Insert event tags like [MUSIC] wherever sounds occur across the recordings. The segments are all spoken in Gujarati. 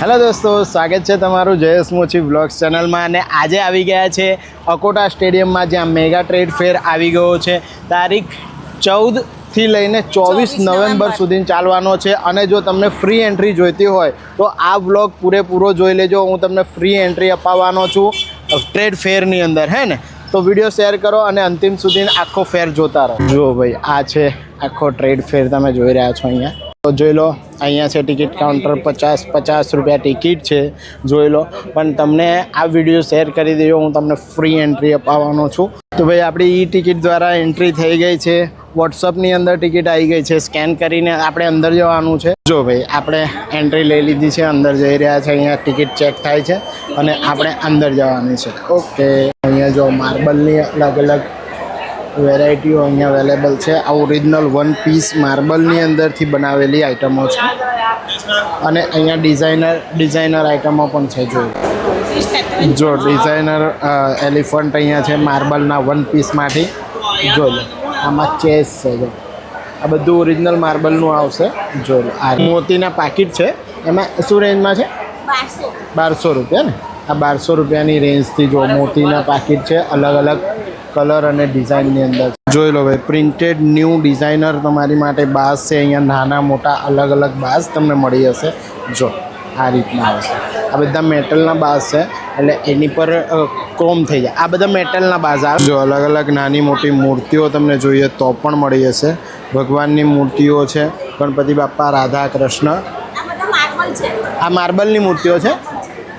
હેલો દોસ્તો સ્વાગત છે તમારું જયેશ મોચી બ્લોગ્સ ચેનલમાં અને આજે આવી ગયા છે અકોટા સ્ટેડિયમમાં જ્યાં મેગા ટ્રેડ ફેર આવી ગયો છે. તારીખ ચૌદથી લઈને ચોવીસ નવેમ્બર સુધી ચાલવાનો છે અને જો તમને ફ્રી એન્ટ્રી જોઈતી હોય તો આ બ્લોગ પૂરેપૂરો જોઈ લેજો. હું તમને ફ્રી એન્ટ્રી અપાવવાનો છું ટ્રેડ ફેરની અંદર હે ને? તો વીડિયો શેર કરો અને અંતિમ સુધી આખો ફેર જોતા રહો. જુઓ ભાઈ આ છે આખો ટ્રેડ ફેર તમે જોઈ રહ્યા છો અહીંયા. તો જોઈ લો, અહીંયા છે ટિકિટ કાઉન્ટર પચાસ પચાસ રૂપિયા ટિકિટ છે, જોઈ લો. પણ તમને આ વીડિયો શેર કરી દેજો, હું તમને ફ્રી એન્ટ્રી અપાવવાનો છું. તો ભાઈ, આપણી ઈ ટિકિટ દ્વારા એન્ટ્રી થઈ ગઈ છે. વોટ્સઅપની અંદર ટિકિટ આવી ગઈ છે. સ્કેન કરીને આપણે અંદર જવાનું છે. જો ભાઈ, આપણે એન્ટ્રી લઈ લીધી છે, અંદર જઈ રહ્યા છે, અહીંયા ટિકિટ ચેક થાય છે અને આપણે અંદર જવાની છે. ઓકે અહીંયા જો માર્બલની અલગ અલગ વેરાયટીઓ અહીંયા અવેલેબલ છે. આ ઓરિજિનલ વન પીસ માર્બલની અંદરથી બનાવેલી આઇટમો છે. અને અહીંયા ડિઝાઇનર ડિઝાઇનર આઇટમો પણ છે જો. જો ડિઝાઇનર એલિફન્ટ અહીંયા છે માર્બલના વન પીસમાંથી જો લો આમાં ચેસ છે જો. આ બધું ઓરિજિનલ માર્બલનું આવશે. જો આ મોતીના પાકીટ છે. એમાં શું રેન્જમાં છે? બારસો. રૂપિયા ને? આ બારસો રૂપિયાની રેન્જથી જો મોતીના પાકીટ છે અલગ અલગ કલર અને ડિઝાઇનની અંદર. જોઈ લો ભાઈ પ્રિન્ટેડ ન્યૂ ડિઝાઇનર તમારી માટે બાસ છે. અહીંયા નાના મોટા અલગ અલગ બાસ તમને મળી હશે જો આ રીતના આવશે. આ બધા મેટલના બાસ છે. એટલે એની પર ક્રોમ થઈ જાય. આ બધા મેટલના બાસ આવે. જો અલગ અલગ નાની મોટી મૂર્તિઓ તમને જોઈએ તો પણ મળી હશે ભગવાનની મૂર્તિઓ છે. ગણપતિ બાપ્પા રાધા કૃષ્ણ. આ માર્બલની મૂર્તિઓ છે.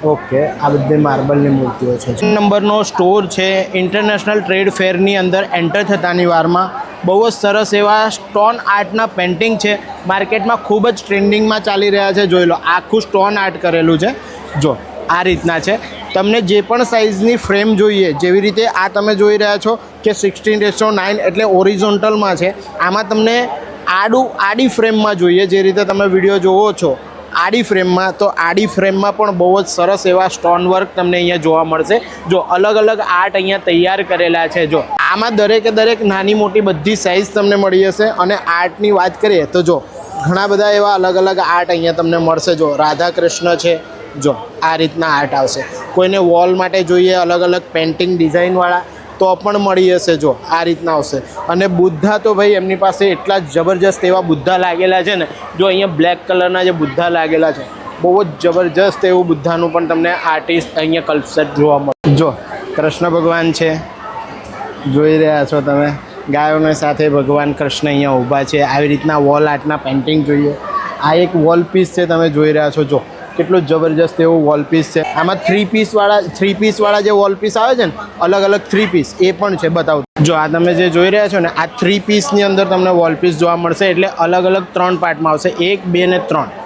ઓકે, આ બધી માર્બલની મૂર્તિઓ છે. નંબરનો સ્ટોર છે ઇન્ટરનેશનલ ટ્રેડ ફેરની અંદર એન્ટર થતાની વારમાં. બહુ જ સરસ એવા સ્ટોન આર્ટના પેઇન્ટિંગ છે. માર્કેટમાં ખૂબ જ ટ્રેન્ડિંગમાં ચાલી રહ્યા છે, જોઈ લો, આખું સ્ટોન આર્ટ કરેલું છે. જો, આ રીતના છે. તમને જે પણ સાઇઝની ફ્રેમ જોઈએ, જેવી રીતે આ તમે જોઈ રહ્યા છો કે સિક્સટીન રેસો નાઇન એટલે ઓરિઝોન્ટલમાં છે, આમાં તમને આડું, આડી ફ્રેમમાં જોઈએ, જે રીતે તમે વીડિયો જોવો છો. આડી ફ્રેમમાં, તો આડી ફ્રેમમાં પણ બહુ જ સરસ એવા સ્ટોન વર્ક તમને અહીંયા જોવા મળશે. જો અલગ અલગ આર્ટ અહીંયા તૈયાર કરેલા છે, જો. આમાં દરેકે દરેક નાની મોટી બધી સાઇઝ તમને મળી હશે અને આર્ટની વાત કરીએ તો જો, ઘણા બધા એવા અલગ અલગ આર્ટ અહીંયા તમને મળશે, જો. રાધા કૃષ્ણ છે, જો. આ રીતના આર્ટ આવશે. કોઈને વોલ માટે જોઈએ, અલગ અલગ પેન્ટિંગ ડિઝાઇનવાળા તો પણ મળી હશે જો, આ રીતના આવશે. અને બુદ્ધા તો ભાઈ એમની પાસે એટલા જબરજસ્ત એવા બુદ્ધા લાગેલા છે ને, જો અહીંયા બ્લેક કલરના જે બુદ્ધા લાગેલા છે, બહુ જ જબરજસ્ત એવું બુદ્ધાનું પણ તમને આર્ટિસ્ટ અહીંયા કલ્પસેટ જોવા મળે. જો, કૃષ્ણ ભગવાન છે. જોઈ રહ્યા છો તમે, ગાયોને સાથે ભગવાન કૃષ્ણ અહીંયા ઊભા છે. આવી રીતના વોલ આર્ટના પેઇન્ટિંગ જોઈએ. આ એક વોલ પીસ છે, તમે જોઈ રહ્યા છો. જો કેટલું જબરજસ્ત એવું વોલપીસ છે. આમાં થ્રી પીસવાળા થ્રી પીસવાળા જે વોલપીસ આવે છે ને, અલગ અલગ થ્રી પીસ એ પણ છે, બતાવું. જો આ તમે જે જોઈ રહ્યા છો ને, આ થ્રી પીસની અંદર તમને વોલપીસ જોવા મળશે, એટલે અલગ અલગ ત્રણ પાર્ટમાં આવશે, એક, બે ને ત્રણ.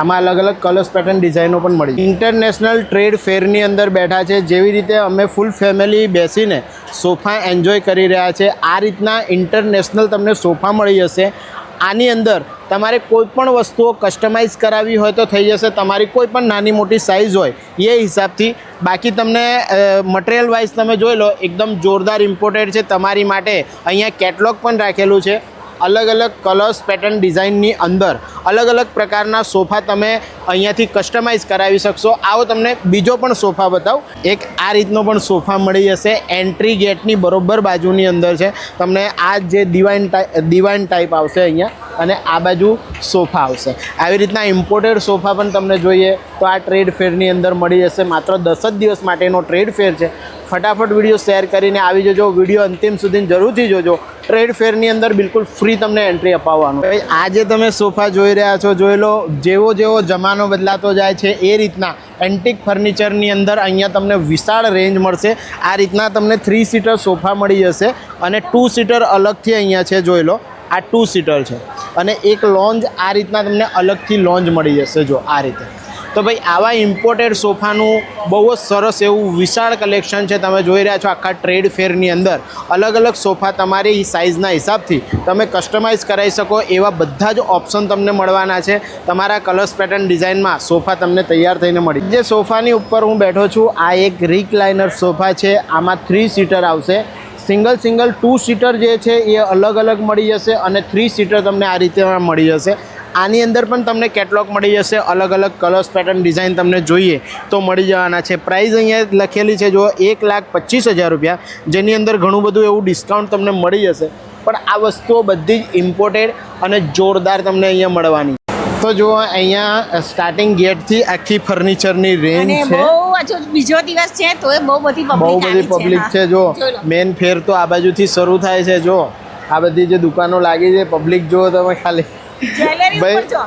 આમાં અલગ અલગ કલર્સ પેટર્ન ડિઝાઇનો પણ મળી ઇન્ટરનેશનલ ટ્રેડ ફેરની અંદર બેઠા છે, જેવી રીતે અમે ફૂલ ફેમિલી બેસીને સોફા એન્જોય કરી રહ્યા છે, આ રીતના ઇન્ટરનેશનલ તમને સોફા મળી જશે. આની અંદર તમારે કોઈ પણ વસ્તુઓ કસ્ટમાઇઝ કરાવી હોય તો થઈ જશે. તમારી કોઈ પણ નાની મોટી સાઇઝ હોય, એ હિસાબથી. બાકી તમને મટીરિયલ વાઇઝ તમે જોઈ લો, એકદમ જોરદાર ઇમ્પોર્ટેડ છે. તમારી માટે અહીંયા કેટલોગ પણ રાખેલું છે. અલગ અલગ કલર્સ પેટર્ન ડિઝાઇનની અંદર અલગ અલગ પ્રકારના સોફા તમે અહીંયાથી કસ્ટમાઇઝ કરાવી શકશો. આવો તમને બીજો પણ સોફા બતાવું. એક આ રીતનો પણ સોફા મળી જશે. એન્ટ્રી ગેટની બરોબર બાજુની અંદર છે. તમને આ જે દિવાઇન ટાઈપ દિવાઇન ટાઈપ આવશે અહીંયા અને આ બાજુ સોફા આવશે. આવી રીતના ઇમ્પોર્ટેડ સોફા પણ તમને જોઈએ તો આ ટ્રેડ ફેરની અંદર મળી જશે. માત્ર દસ જ દિવસ માટેનો ટ્રેડ ફેર છે. ફટાફટ વીડિયો શેર કરીને આવી જજો. વીડિયો અંતિમ સુધી જરૂરથી જોજો. ટ્રેડ ફેરની અંદર બિલકુલ ફ્રી તમને એન્ટ્રી અપાવવાનું. આજે તમે સોફા જોઈ રહ્યા છો. જોઈ લો, જેવો જેવો જમાનો બદલાતો જાય છે, એ રીતના એન્ટિક ફર્નિચરની અંદર અહીંયા તમને વિશાળ રેન્જ મળશે. આ રીતના તમને થ્રી સીટર સોફા મળી જશે અને ટુ સીટર અલગથી અહીંયા છે, જોઈ લો. આ ટુ સીટર છે. અને એક લોન્જ આ રીતના તમને અલગથી લોન્જ મળી જશે, જો આ રીતે. તો ભાઈ, આવા ઇમ્પોર્ટેડ સોફાનું બહુ જ સરસ એવું વિશાળ કલેક્શન છે. તમે જોઈ રહ્યા છો આખા ટ્રેડ ફેરની અંદર. અલગ અલગ સોફા તમારી સાઇઝના હિસાબથી તમે કસ્ટમાઇઝ કરાવી શકો. એવા બધા જ ઓપ્શન તમને મળવાના છે. તમારા કલર્સ પેટર્ન ડિઝાઇનમાં સોફા તમને તૈયાર થઈને મળી. જે સોફાની ઉપર હું બેઠો છું, આ એક રિકલાઇનર સોફા છે. આમાં થ્રી સીટર આવશે. સિંગલ સિંગલ ટુ સીટર જે છે, એ અલગ અલગ મળી જશે અને થ્રી સીટર તમને આ રીતે મળી જશે. આની અંદર પણ તમને કેટલોગ મળી જશે અલગ અલગ કલર્સ પેટર્ન ડિઝાઇન તમને જોઈએ તો મળી જવાના છે. પ્રાઇસ અહીંયા લખેલી છે જો એક લાખ પચીસ હજાર રૂપિયા. જેની અંદર ઘણું બધું એવું ડિસ્કાઉન્ટ તમને મળી જશે. પણ આ વસ્તુઓ બધી જ ઇમ્પોર્ટેડ અને જોરદાર તમને અહીંયા મળવાની. તો જુઓ અહીંયા સ્ટાર્ટિંગ ગેટથી આખી ફર્નિચરની રેન્જ છે. બીજો દિવસ છે તોય બહુ બધી બહુ પબ્લિક બધી પબ્લિક છે જો મેન ફેર તો આ બાજુથી શરૂ થાય છે જો આ બધી જે દુકાનો લાગી છે પબ્લિક જુઓ તમે ખાલી. ભાઈ- જો.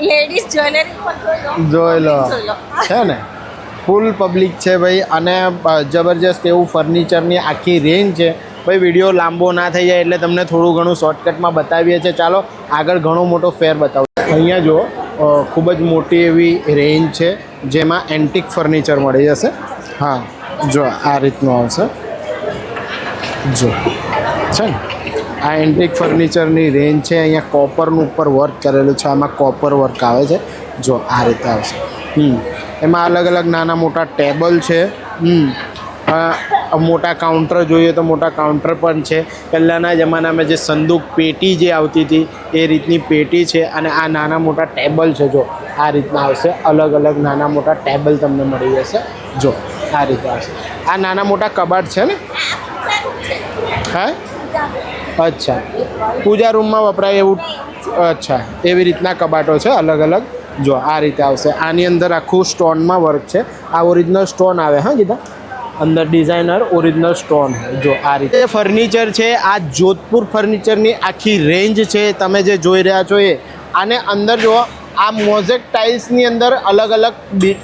લેડીઝ જ્વેલરી જોઈ લો. છે ને? ફૂલ પબ્લિક છે ભાઈ. અને જબરજસ્ત એવું ફર્નિચરની આખી રેન્જ છે. ભાઈ વીડિયો લાંબો ના થઈ જાય એટલે તમને થોડું ઘણું શોર્ટકટમાં બતાવીએ છીએ. ચાલો આગળ ઘણો મોટો ફેર બતાવો. અહીંયા જો ખૂબ જ મોટી એવી રેન્જ છે જેમાં એન્ટિક ફર્નિચર મળી જશે. હા જો આ રીતનું આવશે. જો. છે ને? આ એન્ટિક ફર્નિચરની રેન્જ છે, અહીંયા કોપરનું ઉપર વર્ક કરેલું છે, આમાં કોપર વર્ક આવે છે. જો આ રીતે આવશે. હમ. એમાં અલગ અલગ નાના મોટા ટેબલ છે. હમ. મોટા કાઉન્ટર જોઈએ તો મોટા કાઉન્ટર પણ છે. પહેલાંના જમાનામાં જે સંદૂક પેટી જે આવતી હતી, એ રીતની પેટી છે અને આ નાના મોટા ટેબલ છે. જો, આ રીતના આવશે. અલગ અલગ નાના મોટા ટેબલ તમને મળી જશે. જો, આ રીતે આવશે. આ નાના મોટા કબાટ છે ને? હા અચ્છા. પૂજા રૂમમાં વપરાય એવું? અચ્છા. એવી રીતના કબાટો છે, અલગ અલગ. જો, આ રીતે આવશે. આની અંદર આખું સ્ટોનમાં વર્ક છે. આ ઓરિજિનલ સ્ટોન આવે, હા કીધા અંદર ડિઝાઇનર ઓરિજિનલ સ્ટોન જો, આ રીતે. ફર્નિચર છે, આ જોધપુર ફર્નિચરની આખી રેન્જ છે, તમે જે જોઈ રહ્યા છો એ. આને અંદર જો, આ મોઝેક ટાઇલ્સની અંદર અલગ અલગ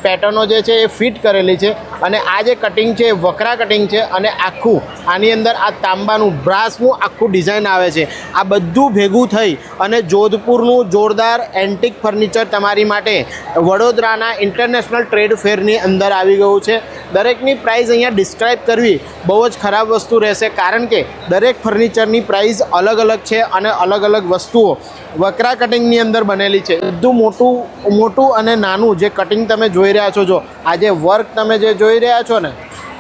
પેટર્નો જે છે એ ફિટ કરેલી છે. અને આ જે કટિંગ છે વકરા કટિંગ છે અને આખું, આની અંદર આ તાંબાનું બ્રાસનું આખું ડિઝાઇન આવે છે. આ બધું ભેગું થઈ અને જોધપુરનું જોરદાર એન્ટિક ફર્નિચર તમારી માટે વડોદરાના ઇન્ટરનેશનલ ટ્રેડ ફેરની અંદર આવી ગયું છે. દરેકની પ્રાઇસ અહીંયા ડિસ્ક્રાઇબ કરવી બહુ જ ખરાબ વસ્તુ રહેશે, કારણ કે દરેક ફર્નિચરની પ્રાઇસ અલગ અલગ છે અને અલગ અલગ વસ્તુઓ વકરા કટિંગની અંદર બનેલી છે. બધું મોટું મોટું અને નાનું જે કટિંગ તમે જોઈ રહ્યા છો જો, આ જે વર્ક તમે જે જોઈ રહ્યા છો ને?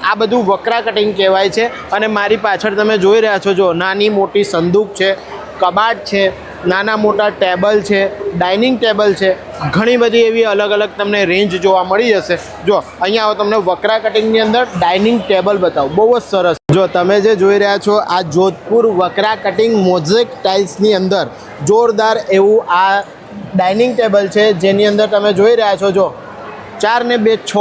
આ બધું વકરા કટિંગ કહેવાય છે. અને મારી પાછળ તમે જોઈ રહ્યા છો, જો, નાની મોટી સંદૂક છે, કબાટ છે, નાના મોટા ટેબલ છે, ડાઇનિંગ ટેબલ છે. ઘણી બધી એવી અલગ અલગ તમને રેન્જ જોવા મળી જશે. જો, અહીંયા આવો તમને વકરા કટિંગની અંદર ડાઇનિંગ ટેબલ બતાવું. બહુ જ સરસ. જો, તમે જે જોઈ રહ્યા છો, આ જોધપુર વકરા કટિંગ મોઝેક ટાઇલ્સની અંદર જોરદાર એવું આ ડાઇનિંગ ટેબલ છે, જેની અંદર તમે જોઈ રહ્યા છો, જો, ચાર ને બે છ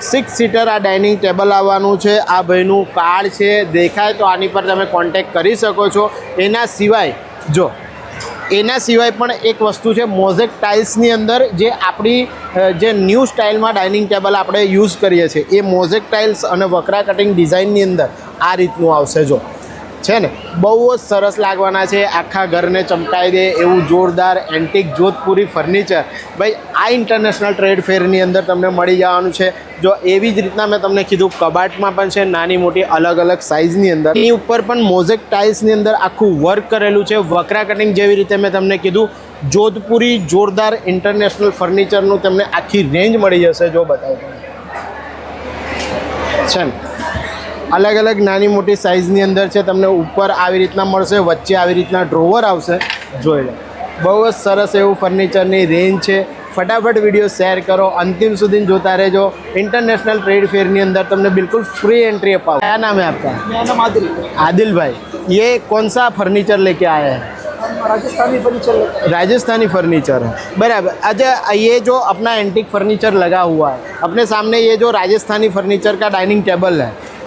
સિક્સ સીટર આ ડાઇનિંગ ટેબલ આવવાનું છે. આ ભાઈનું કાર્ડ છે. દેખાય તો આની પર તમે કોન્ટેક્ટ કરી શકો છો. એના સિવાય, જો, એના સિવાય પણ એક વસ્તુ છે મોઝેક ટાઇલ્સની અંદર જે આપણી જે ન્યૂ સ્ટાઇલમાં ડાઇનિંગ ટેબલ આપણે યુઝ કરીએ છીએ, એ મોઝેક ટાઇલ્સ અને વકરા કટિંગ ડિઝાઇનની અંદર આ રીતનું આવશે, જો. છે ને? બહુ જ સરસ લાગવાના છે. આખા ઘરને ચમકાઈ દે એવું જોરદાર એન્ટિક જોધપુરી ફર્નિચર ભાઈ, આ ઇન્ટરનેશનલ ટ્રેડ ફેરની અંદર તમને મળી જવાનું છે. જો એવી જ રીતના મેં તમને કીધું, કબાટમાં પણ છે, નાની મોટી અલગ અલગ સાઇઝની અંદર. એની ઉપર પણ મોઝેક ટાઇલ્સની અંદર આખું વર્ક કરેલું છે. વકરા કટિંગ જેવી રીતે મેં તમને કીધું. જોધપુરી જોરદાર ઇન્ટરનેશનલ ફર્નિચરનું તમને આખી રેન્જ મળી જશે, જો બતાવું છે ને? અલગ અલગ નાની મોટી સાઇઝની અંદર છે તમને ઉપર આવી રીતના મળશે વચ્ચે આવી રીતના ડ્રોવર આવશે જોઈ લો. બહુ જ સરસ એવું ફર્નિચરની રેન્જ છે. ફટાફટ વીડિયો શેર કરો અંતિમ સુધી જોતા રહેજો. ઇન્ટરનેશનલ ટ્રેડ ફેરની અંદર તમને બિલકુલ ફ્રી એન્ટ્રી અપાવો કયા નામે આપતા? આદિલભાઈ એ कौन सा फर्नीचर लेके આયા है राजस्थानी फर्नीचर राजस्थानी फर्नीचर है बराबर अच्छा ये जो अपना एंटिक फर्नीचर लगा हुआ है अपने सामने ये जो राजस्थानी फर्नीचर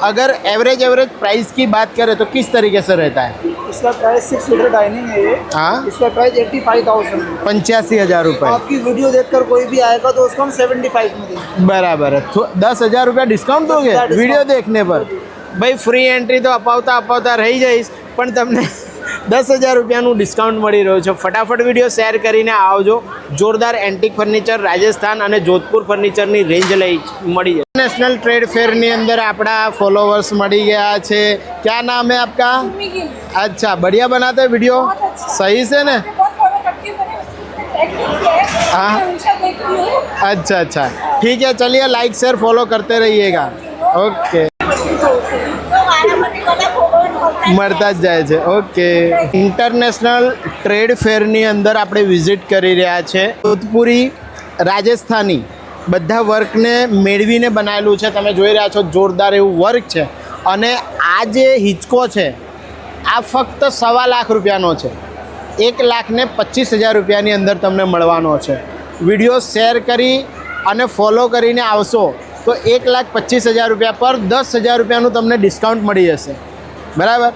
अगर एवरेज एवरेज प्राइस की बात करें तो किस तरीके से रहता है इसका प्राइस सिक्स लीटर डाइनिंग है ये हाँ इसका प्राइस एट्टी फाइव थाउजेंड पंचासी हजार रुपये आपकी वीडियो देखकर कोई भी आएगा तो उसको हम सेवेंटी फाइव में देंगे बराबर है तो दस हजार रुपया डिस्काउंट दोगे हजार discount. વિડીયો देखने पर ભાઈ ફ્રી એન્ટ્રી તો અપાવતા અપાવતા રહી જઈશ પણ તમને દસ હજાર રૂપિયાનું ડિસ્કાઉન્ટ મળી રહ્યું છે ફટાફટ વિડીયો શેર કરીને આવજો જોરદાર એન્ટિક ફર્નિચર રાજસ્થાન અને જોધપુર ફર્નિચરની રેન્જ લઈ મળી જાય નેશનલ ટ્રેડ ફેરની અંદર આપણા ફોલોવર્સ મળી ગયા છે ક્યાં નામ है आपका अच्छा बढ़िया बनाते हैं वीडियो सही से ने हाँ। अच्छा अच्छा ठीक है चलिए लाइक शेयर फॉलो करते रहिएगा ओके મળતા જ જાય છે. ઓકે. ઇન્ટરનેશનલ ટ્રેડ ફેરની અંદર આપણે વિઝિટ કરી રહ્યા છે. જોધપુરી, રાજસ્થાની બધા વર્કને મેળવીને બનાવેલું છે. તમે જોઈ રહ્યા છો જોરદાર એવું વર્ક છે. અને આ જે હિંચકો છે, આ ફક્ત સવા લાખ રૂપિયાનો છે. એક લાખને પચીસ હજાર રૂપિયાની અંદર તમને મળવાનો છે. વીડિયો શેર કરી અને ફોલો કરીને આવશો તો એક લાખ પચીસ હજાર રૂપિયા પર દસ હજાર રૂપિયાનું તમને ડિસ્કાઉન્ટ મળી જશે. બરાબર?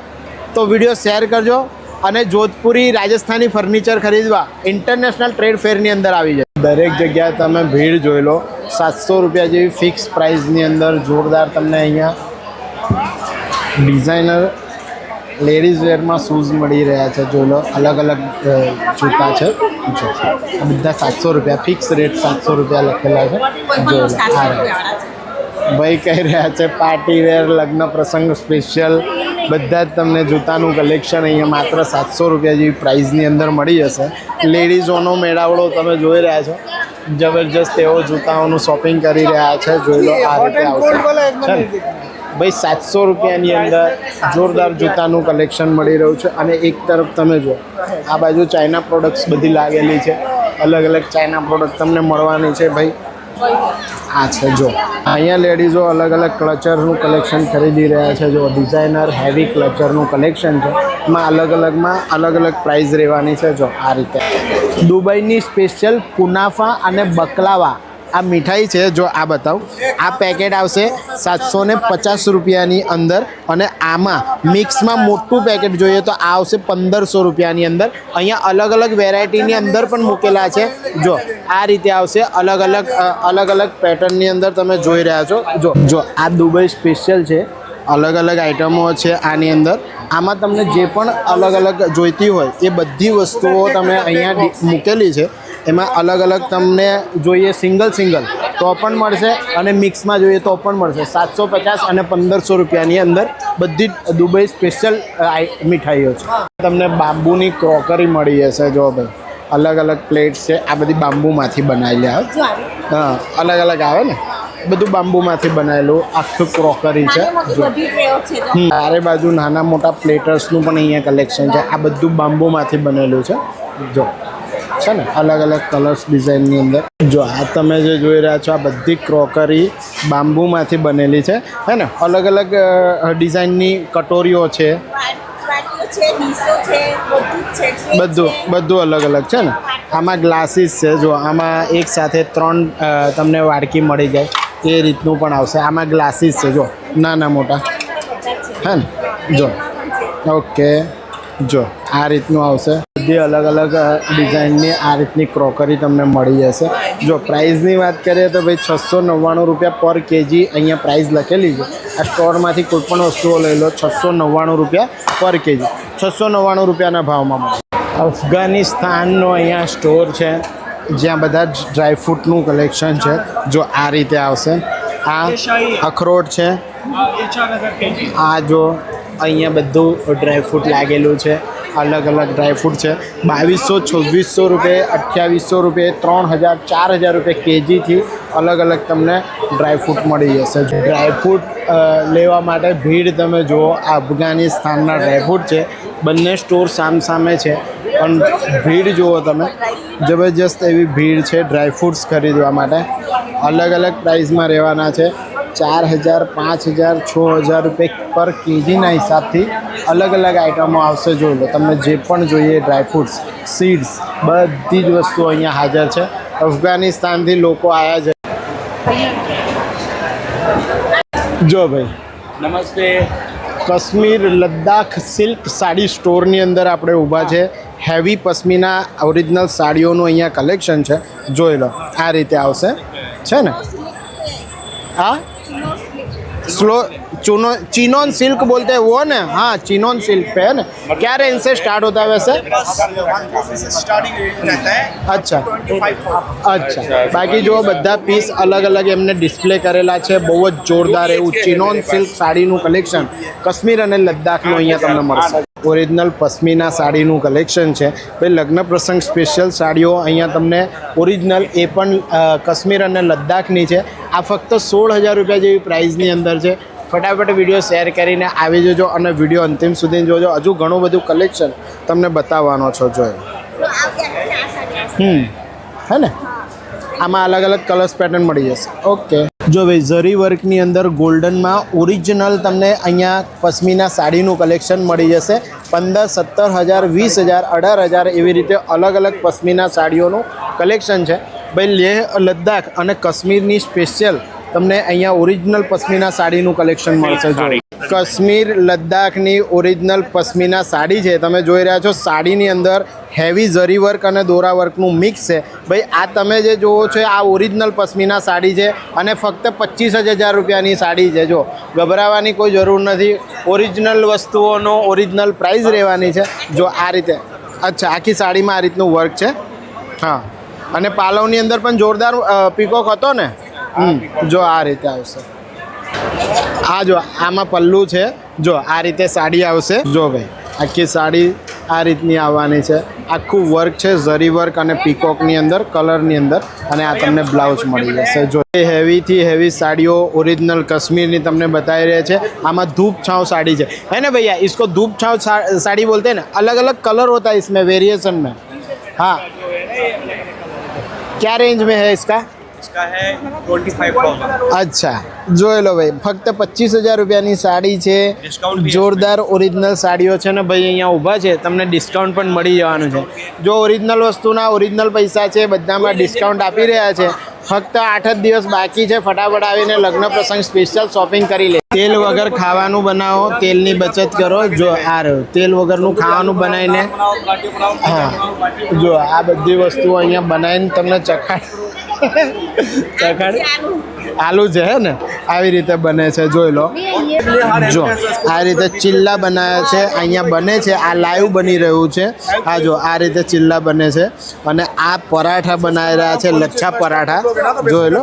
તો વીડિયો શેર કરજો અને જોધપુરી રાજસ્થાની ફર્નિચર ખરીદવા ઇન્ટરનેશનલ ટ્રેડ ફેરની અંદર આવી જાય દરેક જગ્યાએ તમે ભીડ જોઈ લો. સાતસો રૂપિયા જેવી ફિક્સ પ્રાઇસની અંદર જોરદાર તમને અહીંયા ડિઝાઇનર લેડીઝ વેરમાં શૂઝ મળી રહ્યા છે. જોઈ લો, અલગ અલગ જૂતા છે. જો બધા સાતસો રૂપિયા ફિક્સ રેટ સાતસો રૂપિયા લખેલા છે. લો ભાઈ કહી રહ્યા છે પાર્ટી વેર લગ્ન પ્રસંગ સ્પેશિયલ બધા જ તમને જૂતાનું કલેક્શન અહીંયા માત્ર સાતસો રૂપિયા જેવી પ્રાઇઝની અંદર મળી જશે. લેડીઝોનો મેળાવડો તમે જોઈ રહ્યા છો. જબરજસ્ત એવો જૂતાઓનું શોપિંગ કરી રહ્યા છે. જોઈ લો આ રીતે આવશે? ભાઈ સાતસો રૂપિયાની અંદર જોરદાર જૂતાનું કલેક્શન મળી રહ્યું છે. અને એક તરફ તમે જો આ બાજુ ચાઇના પ્રોડક્ટ્સ બધી લાગેલી છે. અલગ અલગ ચાઇના પ્રોડક્ટ તમને મળવાની છે ભાઈ. આ છે, જો. અહીંયા લેડીઝો અલગ અલગ ક્લચરનું કલેક્શન ખરીદી રહ્યા છે. જો, ડિઝાઇનર હેવી ક્લચરનું કલેક્શન છે. એમાં અલગ અલગમાં અલગ અલગ પ્રાઇસ રહેવાની છે, જો, આ રીતે. દુબઈની સ્પેશિયલ કુનાફા અને બકલાવા. આ મીઠાઈ છે, જો આ બતાવું. આ પેકેટ આવશે સાતસો ને પચાસ રૂપિયાની અંદર અને આમાં મિક્સમાં મોટું પેકેટ જોઈએ તો આ આવશે પંદરસો રૂપિયાની અંદર. અહીંયા અલગ અલગ વેરાયટીની અંદર પણ મૂકેલા છે. જો, આ રીતે આવશે અલગ અલગ અલગ અલગ પેટર્નની અંદર તમે જોઈ રહ્યા છો. જો જો, આ દુબઈ સ્પેશિયલ છે. અલગ અલગ આઇટમો છે આની અંદર. આમાં તમને જે પણ અલગ અલગ જોઈતી હોય એ બધી વસ્તુઓ તમે અહીંયા મૂકેલી છે. એમાં અલગ અલગ તમને જોઈએ સિંગલ સિંગલ તો પણ મળશે અને મિક્સમાં જોઈએ તો પણ મળશે. સાતસો પચાસ અને પંદરસો રૂપિયાની અંદર બધી જ દુબઈ સ્પેશિયલ મીઠાઈઓ છે. તમને બાંબુની ક્રોકરી મળી જશે જો ભાઈ. અલગ અલગ પ્લેટ્સ છે. આ બધી બાંબુમાંથી બનાવેલી આવે. હા અલગ અલગ આવે ને? બધું બાંબુમાંથી બનાવેલું આખું ક્રોકરી છે. ચારે બાજુ નાના મોટા પ્લેટર્સનું પણ અહીંયા કલેક્શન છે. આ બધું બાંબુમાંથી બનેલું છે. જો. છે ને અલગ અલગ કલર્સ ડિઝાઇનની અંદર. જો આ તમે જે જોઈ રહ્યા છો આ બધી ક્રોકરી બાંબુમાંથી બનેલી છે હે ને? અલગ અલગ ડિઝાઇનની કટોરીઓ છે. બધું બધું અલગ અલગ છે ને? આમાં ગ્લાસીસ છે જો આમાં એક સાથે ત્રણ તમને વાડકી મળી જાય એ રીતનું પણ આવશે. આમાં ગ્લાસીસ છે જો નાના મોટા. હે ને? જો. ઓકે જો, આ રીતનું આવશે. બધી અલગ અલગ ડિઝાઇનની આ રીતની ક્રોકરી તમને મળી જશે. જો પ્રાઇઝની વાત કરીએ તો ભાઈ છસો નવ્વાણું રૂપિયા પર કેજી અહીંયા પ્રાઇસ લખેલી છે. આ સ્ટોરમાંથી કોઈ પણ વસ્તુઓ લઈ લો, છસો નવ્વાણું રૂપિયા પર કેજી છસો નવ્વાણું રૂપિયાના ભાવમાં મળે. અફઘાનિસ્તાનનો અહીંયા સ્ટોર છે. જ્યાં બધા જ ડ્રાયફ્રૂટનું કલેક્શન છે. જો, આ રીતે આવશે. આ અખરોટ છે. આ જો અહીંયા બધું ડ્રાયફ્રૂટ લાગેલું છે. અલગ અલગ ડ્રાયફ્રૂટ છે. બાવીસો છવ્વીસો રૂપિયે, અઠ્યાવીસો રૂપિયે, ત્રણ હજાર, ચાર હજાર રૂપિયા કેજીથી અલગ અલગ તમને ડ્રાયફ્રૂટ મળી જશે. ડ્રાયફ્રૂટ લેવા માટે ભીડ તમે જુઓ, આ અફઘાનિસ્તાનના ડ્રાયફ્રૂટ છે. બંને સ્ટોર સામસામે છે. પણ ભીડ જુઓ તમે. જબરજસ્ત એવી ભીડ છે ડ્રાયફ્રૂટ્સ ખરીદવા માટે. અલગ અલગ પ્રાઇસમાં રહેવાના છે. ચાર હજાર પાંચ હજાર છ હજાર રૂપિયા પર કેજીના હિસાબથી અલગ અલગ આઇટમો આવશે જોઈ લો. તમને જે પણ જોઈએ ડ્રાયફ્રૂટ્સ સીડ્સ બધી જ વસ્તુઓ અહીંયા હાજર છે. અફઘાનિસ્તાનથી લોકો આવ્યા છે. જો ભાઈ. નમસ્તે. કાશ્મીર, લદ્દાખ સિલ્ક સાડી સ્ટોરની અંદર આપણે ઊભા છે. હેવી પશ્મીના ઓરિજિનલ સાડીઓનું અહીંયા કલેક્શન છે. જોઈ લો, આ રીતે આવશે. છે ને? હા? स्लो चुनो चिनोन सिल्क बोलते हैं वो ना हाँ चिनोन सिल्क पे है ना क्या रेंज से स्टार्ट होता है वैसे સ્ટાર્ટિંગ રહેતા હે अच्छा અચ્છા બાકી જો બધા પીસ અલગ અલગ એમને ડિસ્પ્લે કરેલા છે બહુ જ જોરદાર એવું ચિનોન સિલ્ક સાડીનું કલેક્શન કાશ્મીર અને લદ્દાખનું અહીંયા તમને મળશે ઓરિજિનલ પશ્મિના સાડીનું કલેક્શન છે. ભાઈ લગ્ન પ્રસંગ સ્પેશિયલ સાડીઓ અહીંયા તમને ઓરિજિનલ એ પણ કાશ્મીર અને લદ્દાખની છે. આ ફક્ત સોળ હજાર રૂપિયા જેવી પ્રાઇઝની અંદર છે. ફટાફટ વીડિયો શેર કરીને આવી જજો અને વીડિયો અંતિમ સુધી જોજો. હજુ ઘણું બધું કલેક્શન તમને બતાવવાનો છો જોઈ હમ હે ને? આમાં અલગ અલગ કલર્સ પેટર્ન મળી જશે. ઓકે જો ભાઈ ઝરી વર્કની અંદર ગોલ્ડનમાં ઓરિજિનલ તમને અહીંયા પશ્મિના સાડીનું કલેક્શન મળી જશે. પંદર સત્તર હજાર વીસ હજાર અઢાર હજાર એવી રીતે અલગ અલગ પશ્મિના સાડીઓનું કલેક્શન છે. ભાઈ લેહ લદ્દાખ અને કાશ્મીરની સ્પેશિયલ તમને અહીંયા ઓરિજિનલ પશ્મિના સાડીનું કલેક્શન મળશે. જો કાશ્મીર લદ્દાખની ઓરિજિનલ પશ્મિના સાડી છે તમે જોઈ રહ્યા છો સાડીની અંદર હેવી ઝરી વર્ક અને દોરા વર્કનું મિક્સ છે. ભાઈ, આ તમે જે જુઓ છો, આ ઓરિજિનલ પશ્મિના સાડી છે અને ફક્ત પચીસ જ હજાર રૂપિયાની સાડી છે. જો, ગભરાવાની કોઈ જરૂર નથી. ઓરિજિનલ વસ્તુઓનો ઓરિજિનલ પ્રાઇસ રહેવાની છે. જો, આ રીતે. અચ્છા, આખી સાડીમાં આ રીતનું વર્ક છે. હા. અને પાલવની અંદર પણ જોરદાર પીકોક હતો ને? જો, આ રીતે આવશે. આ જો, આમાં પલ્લુ છે. જો, આ રીતે સાડી આવશે. જો, ભાઈ, આખી સાડી આ રીતની આવવાની છે આખું વર્ક છે ઝરી વર્ક અને પીકોકની અંદર કલરની અંદર અને આ તમને બ્લાઉઝ મળી જશે જો એ હેવીથી હેવી સાડીઓ ઓરિજિનલ કાશ્મીરની તમને બતાવી રહ્યા છે આમાં ધૂપ છાંવ સાડી છે है ना भैया इसको धूप छांव सा- साड़ी बोलते हैं ना अलग अलग कलर होता है इसमें वेरिएशन में हाँ क्या रेंज में है इसका इसका है ट्वेंटी फाइव थाउजेंड અચ્છા જોઈ લો ભાઈ ફક્ત પચીસ હજાર રૂપિયાની સાડી છે Discount બી જોરદાર ઓરિજિનલ સાડીઓ છે ને ભાઈ અહીંયા ઊભા છે તમને ડિસ્કાઉન્ટ પણ મળી જવાનું છે જો ઓરિજિનલ વસ્તુના ઓરિજિનલ પૈસા છે બધામાં ડિસ્કાઉન્ટ આપી રહ્યા છે ફક્ત આઠ જ દિવસ બાકી છે ફટાફટ આવીને લગ્ન પ્રસંગ સ્પેશિયલ શોપિંગ કરી લે તેલ વગર ખાવાનું બનાવો તેલની બચત કરો જો આ રહ્યું તેલ વગરનું ખાવાનું બનાવીને હા જો આ બધી વસ્તુઓ અહીંયા બનાવીને તમને ચખાડ ચખાડ આલુ છે હે ને? આવી રીતે બને છે જોઈ લો. જો આ રીતે ચિલ્લા બનાવ્યા છે અહીંયા બને છે આ લાઈવ બની રહ્યું છે. આ જો આ રીતે ચિલ્લા બને છે. અને આ પરાઠા બનાવી રહ્યા છે લચ્છા પરાઠા. જોઈ લો.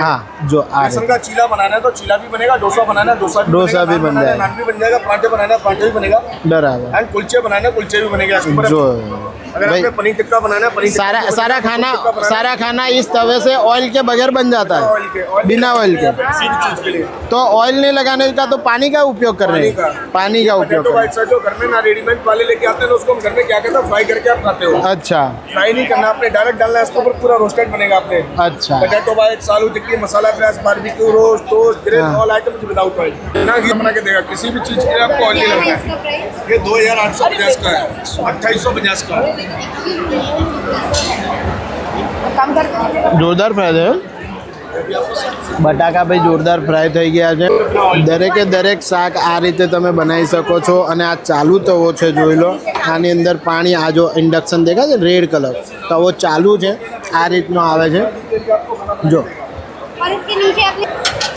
હા જો આ ડોસા ભી બન. જાય બરાબર. જો. अगर आपने पनीर टिक्का बनाना है पनीर सारा सारा खाना सारा खाना इस तवे से ऑयल के बगैर बन जाता ऑयल के है बिना ऑयल के। किसी भी चीज़ के लिए। तो ऑयल नहीं लगाने का तो पानी का उपयोग कर रहे हैं। का। पानी का उपयोग बाइट जो घर में ना रेडीमेड वाले लेके आते हैं उसको हम घर में क्या कहते हैं फ्राई करके आप खाते हो। अच्छा। फ्राई नहीं करना आपने डायरेक्ट डालना है इसके ऊपर पूरा रोस्टेड बनेगा आपने। अच्छा। पोटैटो बाइट आलू टिक्की मसाला प्याज barbecue roast toast grill. All items without oil ना घी बना के देगा किसी भी चीज़ के लिए आपको ऑयल नहीं लगता है। ये दो हज़ार आठ सौ पचास का है। अट्ठाईस सौ पचास का है। જોરદાર ફ્રાય થયો? બટાકા ભાઈ જોરદાર ફ્રાય થઈ ગયા છે. દરેકે દરેક શાક આ રીતે તમે બનાવી શકો છો અને આ ચાલુ તવો છે, જોઈ લો. આની અંદર પાણી આ જો ઇન્ડક્શન દેખાય છે રેડ કલર તવો ચાલુ છે, આ રીતનો આવે છે. જો.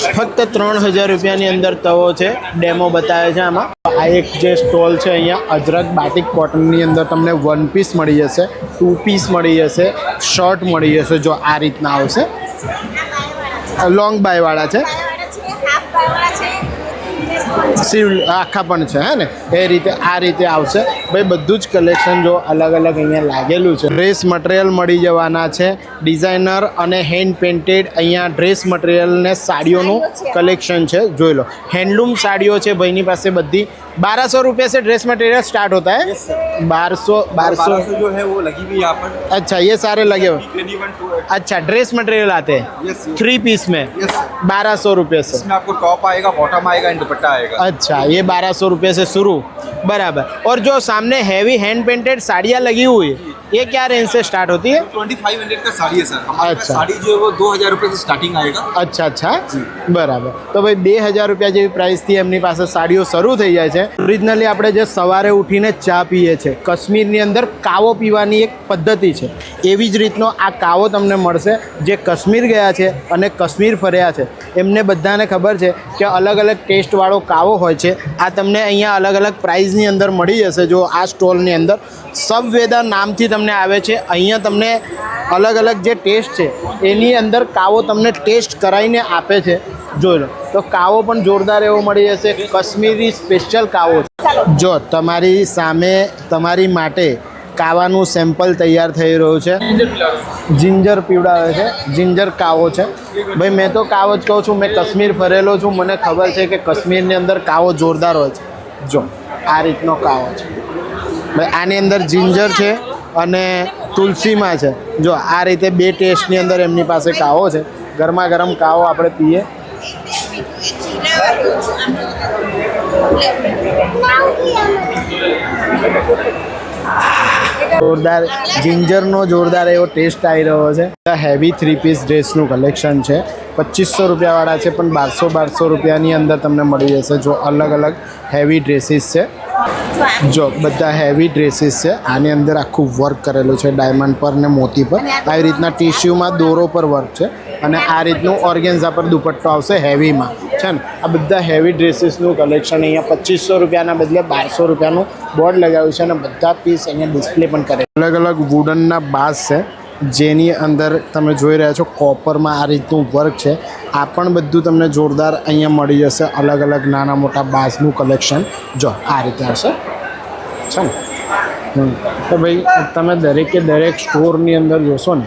ફક્ત ત્રણ હજાર રૂપિયાની અંદર તવો છે, ડેમો બતાવે છે આમાં. આ એક જે સ્ટોલ છે અહીંયા, અજરક બાટિક કોટનની અંદર તમને વન પીસ મળી જશે ટુ પીસ મળી જશે શર્ટ મળી જશે, જો આ રીતના આવશે. લોંગ બાયવાળા છે. સિવ આખા પણ છે હે ને? એ રીતે આ રીતે આવશે. ભાઈ બધું જ કલેક્શન જો અલગ અલગ અહીંયા લાગેલું છે. ડ્રેસ મટીરિયલ મળી જવાના છે. ડિઝાઇનર અને હેન્ડ પેન્ટેડ અહીંયા ડ્રેસ મટીરિયલ ને સાડીઓનું કલેક્શન છે. જોઈ લો. હેન્ડલૂમ સાડીઓ છે ભાઈની પાસે બધી. बारह सौ रुपये से ड्रेस मटेरियल स्टार्ट होता है। बारह सौ बारह सौ। जो है वो लगी हुई यहाँ पर। अच्छा ये सारे लगे हुए। अच्छा ड्रेस मटेरियल आते हैं. थ्री पीस में। बारह सौ रुपये से। इसमें आपको टॉप आएगा बॉटम आएगा एंड दुपट्टा आएगा। अच्छा ये बारह सौ रुपये से शुरू। बराबर। और जो सामने हैवी हैंड पेंटेड साड़ियाँ लगी हुई है ये क्या रेंज से स्टार्ट होती है ट्वेंटी फाइव हंड्रेड का साड़ी है सर हमारे पास अच्छा। साड़ी जो है वो दो हजार रुपये से स्टार्टिंग आएगा અચ્છા અચ્છા બરાબર તો ભાઈ બે હજાર રૂપિયા જેવી પ્રાઇસથી એમની પાસે સાડીઓ શરૂ થઈ જાય છે ઓરિજિનલી આપણે જે સવારે ઉઠીને ચા પીએ છીએ કાશ્મીરની અંદર કાવો પીવાની એક પદ્ધતિ છે એવી જ રીતનો આ કાવો તમને મળશે જે કાશ્મીર ગયા છે અને કાશ્મીર ફર્યા છે એમને બધાને ખબર છે કે અલગ અલગ ટેસ્ટવાળો કાવો હોય છે આ તમને અહીંયા અલગ અલગ પ્રાઇઝની અંદર મળી જશે જો આ સ્ટોલની અંદર સબવેદા નામથી તમને આવે છે. અહીંયા તમને અલગ અલગ જે ટેસ્ટ છે, એની અંદર કાવો તમને ટેસ્ટ કરાવીને આપે છે. જોઈ લો. તો કાવો પણ જોરદાર એવો મળી જશે. કશ્મીરી સ્પેશિયલ કાવો છે. જો તમારી સામે, તમારી માટે કાવાનું સેમ્પલ તૈયાર થઈ રહ્યું છે. જિંજર પીવડાવે છે. જિંજર કાવો છે. ભાઈ, મેં તો કાવો જ કહું છું. મેં કશ્મીર ફરેલો છું. મને ખબર છે કે કાશ્મીરની અંદર કાવો જોરદાર હોય છે. જો, આ રીતનો કાવો છે. ભાઈ, આની અંદર જિંજર છે. અને તુલસીમાં છે. જો આ રીતે બે ટેસ્ટની અંદર એમની પાસે કાવો છે. ગરમા ગરમ કાવો આપણે પીએ. જોરદાર જિંજરનો જોરદાર એવો ટેસ્ટ આવી રહ્યો છે. હેવી થ્રી પીસ ડ્રેસનું કલેક્શન છે. પચીસો રૂપિયાવાળા છે, પણ બારસો બારસો રૂપિયાની અંદર તમને મળી જશે. જો અલગ અલગ હેવી ડ્રેસીસ છે. જો બધા હેવી ડ્રેસીસ છે. આની અંદર આખું વર્ક કરેલું છે ડાયમંડ પર ને મોતી પર. આવી રીતના ટિશ્યુમાં દોરો પર વર્ક છે. અને આ રીતનું ઓર્ગેન્ઝા પર દુપટ્ટો આવશે હેવીમાં છે ને? આ બધા હેવી ડ્રેસીસનું કલેક્શન અહીંયા પચીસો રૂપિયાના બદલે બારસો રૂપિયાનું બોર્ડ લગાવ્યું છે અને બધા પીસ અહીંયા ડિસ્પ્લે પણ કરે અલગ અલગ વુડનના બાસ છે. જેની અંદર તમે જોઈ રહ્યા છો કોપરમાં આ રીતનું વર્ક છે. આ પણ બધું તમને જોરદાર અહીંયા મળી જશે અલગ અલગ નાના મોટા બાસનું કલેક્શન જો, આ રીતે હશે છે ને? તો ભાઈ, તમે દરેકે દરેક સ્ટોરની અંદર જોશો ને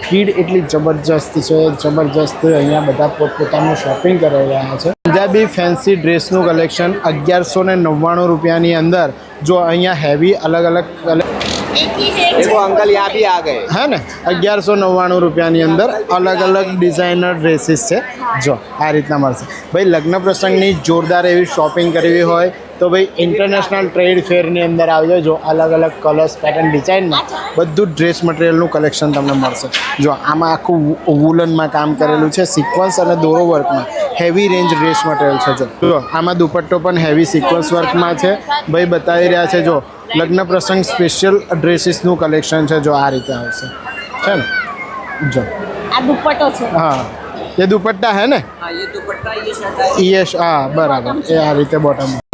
ભીડ એટલી જબરજસ્ત છે જબરજસ્ત અહીંયા બધા પોતપોતાનું શોપિંગ કરી રહ્યા છે પંજાબી ફેન્સી ડ્રેસનું કલેક્શન અગિયારસો ને નવ્વાણું રૂપિયાની અંદર જો અહીંયા હેવી અલગ અલગ કલે देखो अंकल यहाँ भी आ गए હે ને અગિયારસો નવ્વાણું રૂપિયાની અંદર અલગ અલગ ડિઝાઇનર ડ્રેસીસ છે જો આ રીતના મળશે ભાઈ લગ્ન પ્રસંગની જોરદાર એવી શોપિંગ કરવી હોય તો ભાઈ ઇન્ટરનેશનલ ટ્રેડ ફેરની અંદર આવજો જો અલગ અલગ કલર્સ પેટર્ન ડિઝાઇનમાં બધું ડ્રેસ મટીરિયલનું કલેક્શન તમને મળશે. જો આમાં આખું વુલનમાં કામ કરેલું છે સિક્વન્સ અને દોરો વર્કમાં. હેવી રેન્જ ડ્રેસ મટીરિયલ છે જો. જો આમાં દુપટ્ટો પણ હેવી સિક્વન્સ વર્કમાં છે. ભાઈ બતાવી રહ્યા છે જો લગ્ન પ્રસંગ સ્પેશિયલ ડ્રેસીસનું કલેક્શન છે જો આ રીતે આવશે. છે ને? જો. આ દુપટ્ટો છે. હા. એ દુપટ્ટા હે ને? યસ હા બરાબર. એ આ રીતે બોટમ બધા બ્રા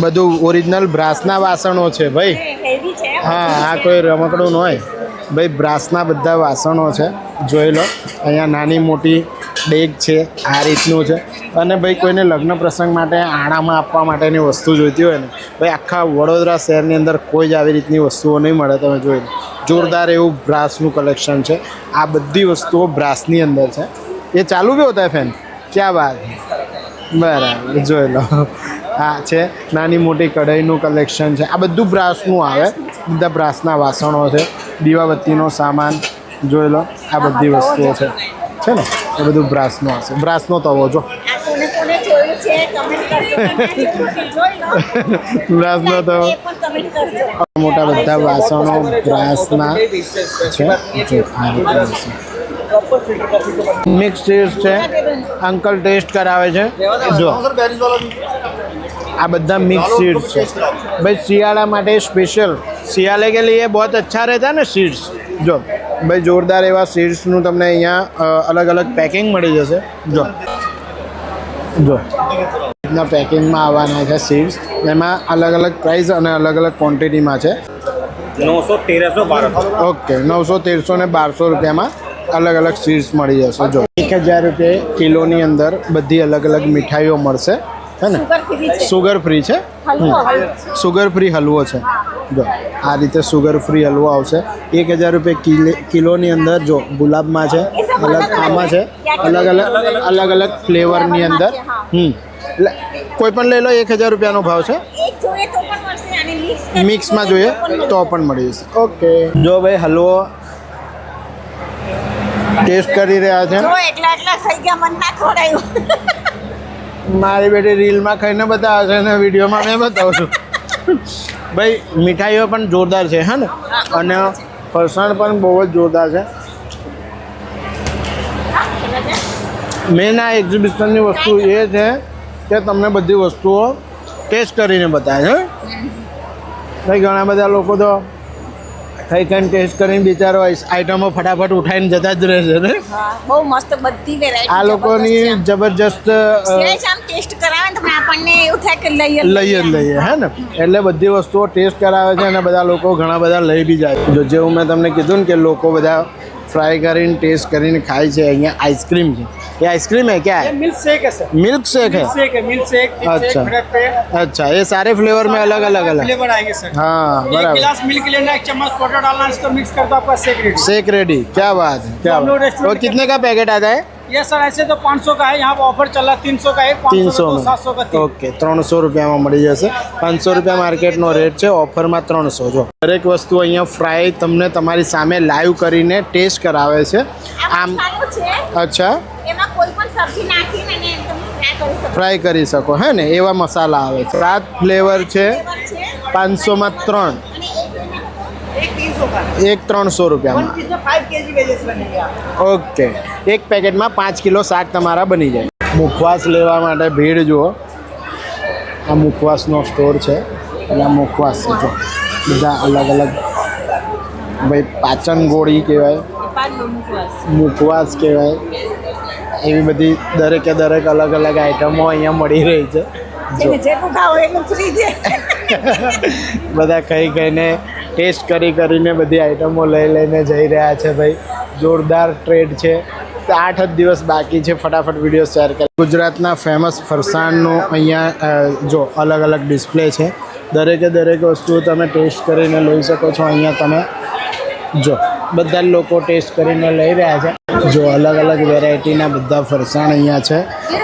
બધું ઓરિજિનલ બ્રાસના વાસણો છે ભાઈ. હા આ કોઈ રમકડું ન હોય. ભાઈ બ્રાસના બધા વાસણો છે. જોઈ લો અહીંયા નાની મોટી ડેગ છે આ રીતનું છે. અને ભાઈ કોઈને લગ્ન પ્રસંગ માટે આણામાં આપવા માટેની વસ્તુ જોઈતી હોય ને ભાઈ આખા વડોદરા શહેરની અંદર કોઈ જ આવી રીતની વસ્તુઓ નહીં મળે તમે જોઈ લો. જોરદાર એવું બ્રાસનું કલેક્શન છે. આ બધી વસ્તુઓ બ્રાસની અંદર છે. એ ચાલુ બી હોતા ફેન? ક્યાં વાત? બરાબર જોઈ લો. આ છે. નાની મોટી કઢાઈનું કલેક્શન છે. આ બધું બ્રાસનું આવે. બધા બ્રાસના વાસણો છે. દીવાબત્તીનો સામાન જોઈ લો. આ બધી વસ્તુઓ છે. છે ને? એ બધું બ્રાસનું આવશે બ્રાસનો તવો જો. બ્રાસનો કરજો મોટા બધા વાસણો, બ્રાસના છે. હશે. મિક્સ ટેસ્ટ છે. અંકલ ટેસ્ટ કરાવે છે. જો. આ બધા મિક્સ सीड्स છે ભાઈ શિયાળા માટે સ્પેશિયલ શિયાળે કે लिए बहुत अच्छा रहता है ना सीड्स જો ભાઈ જોરદાર એવા સીડ્સનું તમને અહીંયા અ, અલગ અલગ પેકિંગ મળી જશે જો જો રીતના પેકિંગમાં આવવાના છે સીડ્સ એમાં અલગ અલગ પ્રાઇસ અને અલગ અલગ ક્વોન્ટિટીમાં છે नौ सौ तेरह सौ बारह सौ ઓકે નવસો તેરસો ને બારસો રૂપિયામાં અલગ અલગ સીડ્સ મળી જશે જો એક હજાર રૂપિયે કિલોની અંદર બધી અલગ અલગ મીઠાઈઓ મળશે હે ને? સુગર ફ્રી છે. Sugar free halwa sugar free halwa છે. જો આ રીતે સુગર ફ્રી હલવો આવશે. એક હજાર રૂપિયા કિલે કિલોની અંદર જો ગુલાબમાં છે અલગ આમાં છે અલગ અલગ અલગ અલગ ફ્લેવરની અંદર. હમ. એટલે કોઈ પણ લઈ લો એક હજાર રૂપિયાનો ભાવ છે. મિક્સમાં જોઈએ તો પણ મળી જશે. ઓકે. જો ભાઈ હલવો ટેસ્ટ કરી રહ્યા છે. એટલા એટલા થઈ ગયા મન ના ખવડાયું. મારી બેટી રીલમાં ખાઈને બતાવે છે અને વિડીયોમાં મેં બતાવું છું. ભાઈ, મીઠાઈઓ પણ જોરદાર છે, હે ને? અને ફરસાણ પણ બહુ જ જોરદાર છે. મેન આ એક્ઝિબિશનની વસ્તુ એ છે કે તમને બધી વસ્તુઓ ટેસ્ટ કરીને બતાવે છે ભાઈ, ઘણા બધા લોકો તો ખાઈ ખાઈને ટેસ્ટ કરીને બિચારો આઈટમો ફટાફટ ઉઠાઈને જતા જ રહે છે ને બહુ મસ્ત બધી વેરાયટી આ લોકોની જબરજસ્ત આમ ટેસ્ટ કરાવે તો આપણને એવું થાય કે લઈએ લઈએ લઈએ. હે ને? એટલે બધી વસ્તુઓ ટેસ્ટ કરાવે છે અને બધા લોકો ઘણા બધા લઈ બી જાય જો જેવું મેં તમને કીધું ને કે લોકો બધા ફ્રાય કરીને ટેસ્ટ કરીને ખાય છે અહીંયા આઈસ્ક્રીમ છે ये आइसक्रीम है क्या है मिल्क शेक है सर मिल्क शेक है शेक है मिल्क शेक अच्छा। पे अच्छा ये सारे फ्लेवर में अलग अलग अलग फ्लेवर आएंगे सर हाँ एक बराबर गिलास मिल्क लेना एक चम्मच पाउडर डालना इसको मिक्स कर दो आपका शेक रेडी शेक रेडी क्या बात है क्या हम लोग बात रेस्टोरेंट और कितने का पैकेट आता है ये सर ऐसे तो 500 का है यहाँ पे ऑफर चल रहा है 300 का एक 500 ત્રણસો का दो, 700 का तीन ઓકે ત્રણસો રૂપિયામાં મળી જશે પાંચસો રૂપિયા માર્કેટનો રેટ છે ઓફરમાં ત્રણસો જો દરેક વસ્તુ અહીંયા ફ્રાય તમને તમારી સામે લાઈવ કરીને ટેસ્ટ કરાવે છે આ આમ મસાલો છે અચ્છા એમાં કોઈ પણ સબ્જી નાખીને એને તમે ફ્રાય કરી શકો ફ્રાય કરી શકો હે ને એવા મસાલા આવે છે સાત ફ્લેવર છે ફ્લેવર છે પાંચસોમાં ત્રણ અને એક એમાં एक तीन सौ का એક ત્રણસો રૂપિયામાં ઓકે. એક પેકેટમાં પાંચ કિલો શાક તમારા બની જાય. મુખવાસ લેવા માટે ભીડ જુઓ. આ મુખવાસનો સ્ટોર છે. અને આ મુખવાસ છે જો. બધા અલગ અલગ. ભાઈ પાચન ગોળી કહેવાય. મુખવાસ. કહેવાય. એવી બધી દરેકે દરેક અલગ અલગ આઈટમો અહીંયા મળી રહી છે. [LAUGHS] બધા ખાઈ ખાઈને ટેસ્ટ કરી કરીને બધી આઈટમો લઈ લઈને જઈ રહ્યા છે ભાઈ. જોરદાર ટ્રેડ છે. આઠ જ દિવસ બાકી છે. ફટાફટ વીડિયો શેર કરી. ગુજરાતના ફેમસ ફરસાણનું અહીંયા જો અલગ અલગ ડિસ્પ્લે છે. દરેકે દરેક વસ્તુ તમે ટેસ્ટ કરીને લઈ શકો છો. અહીંયા તમે જો. બધા જ લોકો ટેસ્ટ કરીને લઈ રહ્યા છે. જો અલગ અલગ વેરાયટીના બધા ફરસાણ અહીંયા છે.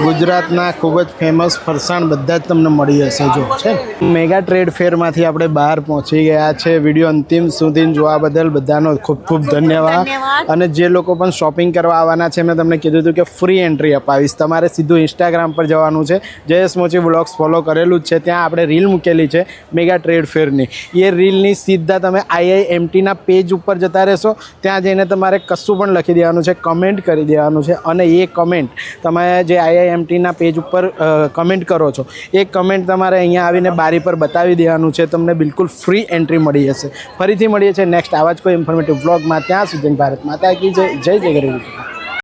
ગુજરાતના ખૂબ જ ફેમસ ફરસાણ બધા જ તમને મળી જશે જો છે મેગા ટ્રેડ ફેરમાંથી આપણે બહાર પહોંચી ગયા છે. વીડિયો અંતિમ સુધી જોવા બદલ બધાનો ખૂબ ખૂબ ધન્યવાદ. ધન્યવાદ. અને જે લોકો પણ શોપિંગ કરવા આવવાના છે મેં તમને કીધું હતું કે ફ્રી એન્ટ્રી અપાવીશ. તમારે સીધું ઇન્સ્ટાગ્રામ પર જવાનું છે. જયેશ મોચી બ્લોગ્સ ફોલો કરેલું જ છે. ત્યાં આપણે રીલ મૂકેલી છે મેગા ટ્રેડ ફેરની એ રીલની સીધા તમે આઈઆઈએમટીના પેજ ઉપર જતા રહેશો. ત્યાં જઈને તમારે કશું પણ લખી દેવાનું છે કમેન્ટ કરી દેવાનું છે અને એ કમેન્ટ તમે જે આઈઆઈએમટીના પેજ ઉપર કમેન્ટ કરો છો, એ કમેન્ટ તમારે અહીંયા આવીને બારી પર બતાવી દેવાનું છે, તમને બિલકુલ ફ્રી એન્ટ્રી મળી જશે. ફરીથી મળીએ છીએ નેક્સ્ટ આવા જ કોઈ ઇન્ફોર્મેટિવ વ્લોગમાં ત્યાં સુધી ભારત માતા કી જય જય જય